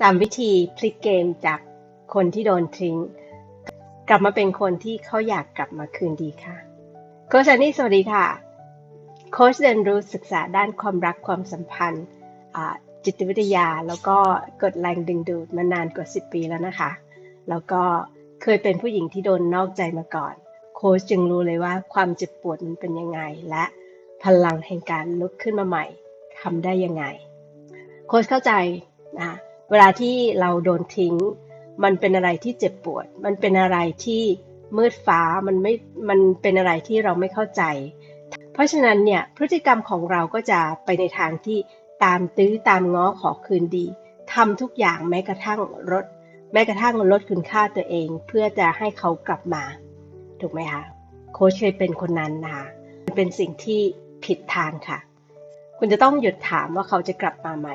สามวิธีพลิกเกมจากคนที่โดนทิ้ง กลับมาเป็นคนที่เขาอยากกลับมาคืนดีค่ะ โค้ชอันนี่สวัสดีค่ะ โค้ชเรียนรู้ศึกษาด้านความรักความสัมพันธ์จิตวิทยาแล้วก็กดแรงดึงดูดมานานกว่า 10 ปีแล้วนะคะ แล้วก็เคยเป็นผู้หญิงที่โดนนอกใจมาก่อน โค้ชจึงรู้เลยว่าความเจ็บปวดมันเป็นยังไง และพลังแห่งการลุกขึ้นมาใหม่ทำได้ยังไง โค้ชเข้าใจนะ เวลาที่เราโดนทิ้ง มันเป็นอะไรที่เจ็บปวด มันเป็นอะไรที่มืดฟ้ามันไม่มันเป็นอะไรที่เราไม่เข้าใจ เพราะฉะนั้นเนี่ยพฤติกรรมของเราก็จะไปในทางที่ตามตื้อตามง้อขอคืนดีทำทุกอย่างแม้กระทั่งลดแม้กระทั่งลดคุณค่าตัวเอง เพื่อจะให้เขากลับมา ถูกไหมคะโค้ชเคยเป็นคนนั้นนะคะมันเป็นสิ่งที่ผิดทางค่ะ คุณจะต้องหยุดถามว่าเขาจะกลับมาไหม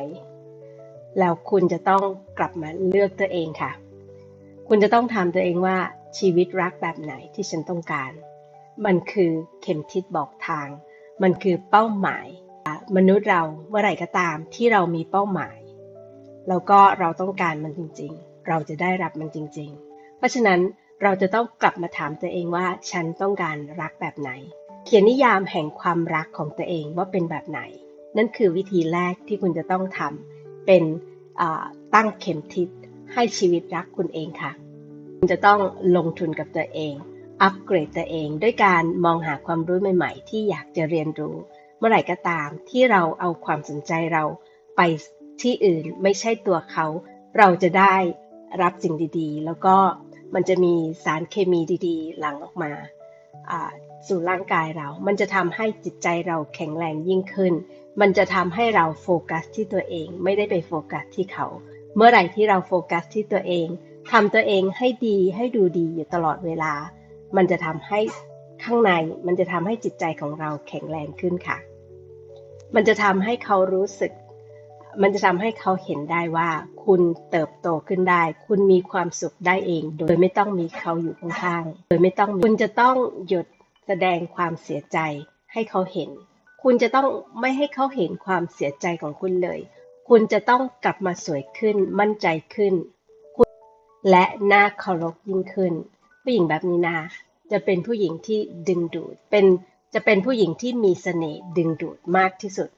แล้วคุณจะต้องกลับมาเลือกตัวเองค่ะ คุณจะต้องถามตัวเองว่าชีวิตรักแบบไหนที่ฉันต้องการ มันคือเข็มทิศบอกทาง มันคือเป้าหมาย มนุษย์เราเมื่อไหร่ก็ตามที่เรามีเป้าหมาย แล้วก็เราต้องการมันจริงๆ เราจะได้รับมันจริง ๆ เพราะฉะนั้นเราจะต้องกลับมาถามตัวเองว่าฉันต้องการรักแบบไหน เขียนนิยามแห่งความรักของตัวเองว่าเป็นแบบไหน นั่นคือวิธีแรกที่คุณจะต้องทำ เป็นตั้งเข็มทิศให้ชีวิตรักคุณเองค่ะ คุณจะต้องลงทุนกับตัวเอง อัปเกรดตัวเองด้วยการมองหาความรู้ใหม่ๆ ที่อยากจะเรียนรู้ เมื่อไหร่ก็ตามที่เราเอาความสนใจเราไปที่อื่นไม่ใช่ตัวเขา เราจะได้รับสิ่งดีๆ แล้วก็มันจะมีสารเคมีดีๆ หลั่งออกมา สู่ร่างกายเรา มันจะทำให้จิตใจเราแข็งแรงยิ่งขึ้น มันจะทำให้เราโฟกัสที่ตัวเองไม่ได้ไปโฟกัสที่เขา เมื่อไหร่ที่เราโฟกัสที่ตัวเองทำตัวเองให้ดีให้ดูดีอยู่ตลอดเวลา มันจะทำให้ข้างใน มันจะทำให้จิตใจของเราแข็งแรงขึ้นค่ะ มันจะทำให้เขารู้สึก มันจะทำให้เขาเห็นได้ว่า คุณเติบโตขึ้นได้ คุณมีความสุขได้เอง โดยไม่ต้องมีเขาอยู่ข้างๆ โดยไม่ต้อง คุณจะต้องหยุด แสดงความเสียใจให้เขาเห็น คุณจะต้องไม่ให้เขาเห็นความเสียใจของคุณเลย คุณจะต้องกลับมาสวยขึ้น มั่นใจขึ้น และน่าเคารพยิ่งขึ้น ผู้หญิงแบบนี้นะจะเป็นผู้หญิงที่ดึงดูด เป็นจะเป็นผู้หญิงที่มีเสน่ห์ดึงดูดมากที่สุด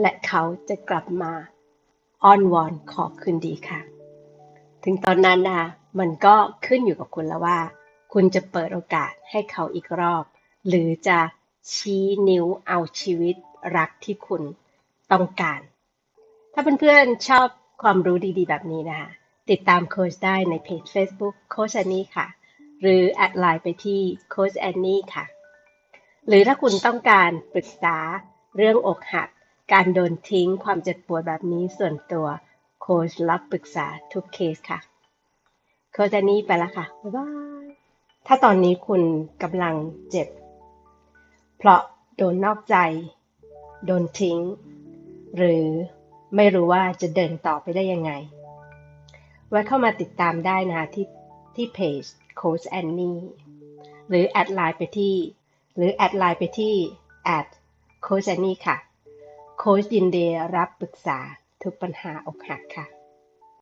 และเขาจะกลับมาอ้อนวอนขอคืนดีค่ะ ถึงตอนนั้นนะมันก็ขึ้นอยู่กับคุณแล้วว่า คุณจะเปิดโอกาสให้เขาอีกรอบ หรือจะชี้นิ้วเอาชีวิตรักที่คุณต้องการ ถ้าเพื่อนๆชอบความรู้ดีๆ แบบนี้นะคะ ติดตามโค้ชได้ในเพจ Facebook โค้ชแอนนี่ค่ะ หรือแอดไลน์ไปที่โค้ชแอนนี่ค่ะ หรือถ้าคุณต้องการปรึกษาเรื่องอกหัก การโดนทิ้งความเจ็บปวดแบบนี้ส่วนตัวโค้ชรับปรึกษาทุกเคสค่ะ โค้ชแอนนี่ไปแล้วค่ะ บ๊ายบาย ถ้าตอนนี้คุณกำลังเจ็บ เพราะโดนนอกใจ โดนทิ้ง หรือไม่รู้ว่าจะเดินต่อไปได้ยังไงแวะเข้ามาติดตามได้นะที่ที่เพจโค้ชแอนนี่หรือแอดไลน์ไปที่ หรือแอดไลน์ไปที่แอดโค้ชแอนนี่ค่ะ โค้ชยินดีรับปรึกษาทุกปัญหาอกหักค่ะ